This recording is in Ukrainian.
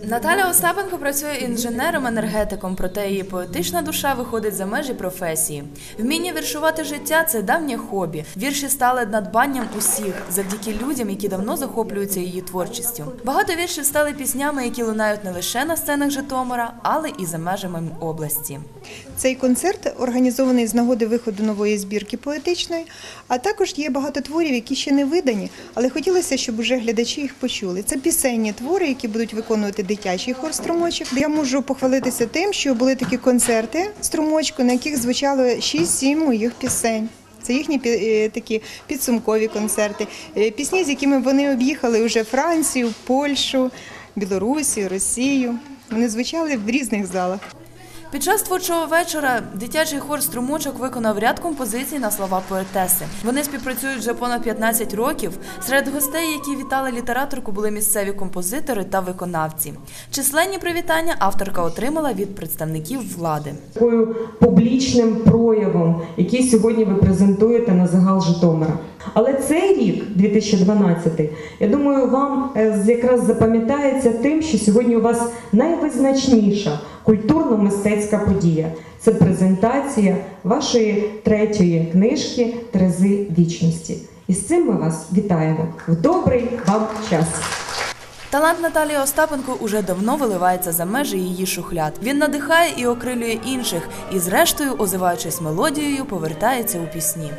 Наталя Остапенко працює інженером-енергетиком, проте її поетична душа виходить за межі професії. Вміння віршувати життя це давнє хобі. Вірші стали надбанням усіх завдяки людям, які давно захоплюються її творчістю. Багато віршів стали піснями, які лунають не лише на сценах Житомира, але і за межами області. Цей концерт організований з нагоди виходу нової збірки поетичної, а також є багато творів, які ще не видані, але хотілося, щоб уже глядачі їх почули. Це пісенні твори, які будуть виконувати дитячий хор струмочок. Я можу похвалитися тим, що були такі концерти струмочку, на яких звучало 6-7 моїх пісень. Це їхні е, такі підсумкові концерти, Е, пісні, з якими вони об'їхали вже Францію, Польщу, Білорусію, Росію. Вони звучали в різних залах. Під час творчого вечора дитячий хор струмочок виконав ряд композицій на слова поетеси. Вони співпрацюють вже понад 15 років. Серед гостей, які вітали літераторку, були місцеві композитори та виконавці. Численні привітання авторка отримала від представників влади. такою публічним проявом, який сьогодні ви презентуєте на загал Житомира. Але цей рік, 2012, я думаю, вам е, якраз запам'ятається тим, що сьогодні у вас найвизначніша культурно-мистецька подія. Це презентація вашої третьої книжки Трези вічності. І з цим ми вас вітаємо в добрий вам час. Талант Наталії Остапенко уже давно виливається за межі її шухляд. Він надихає і окрилює інших, і, зрештою, озиваючись мелодією, повертається у пісні.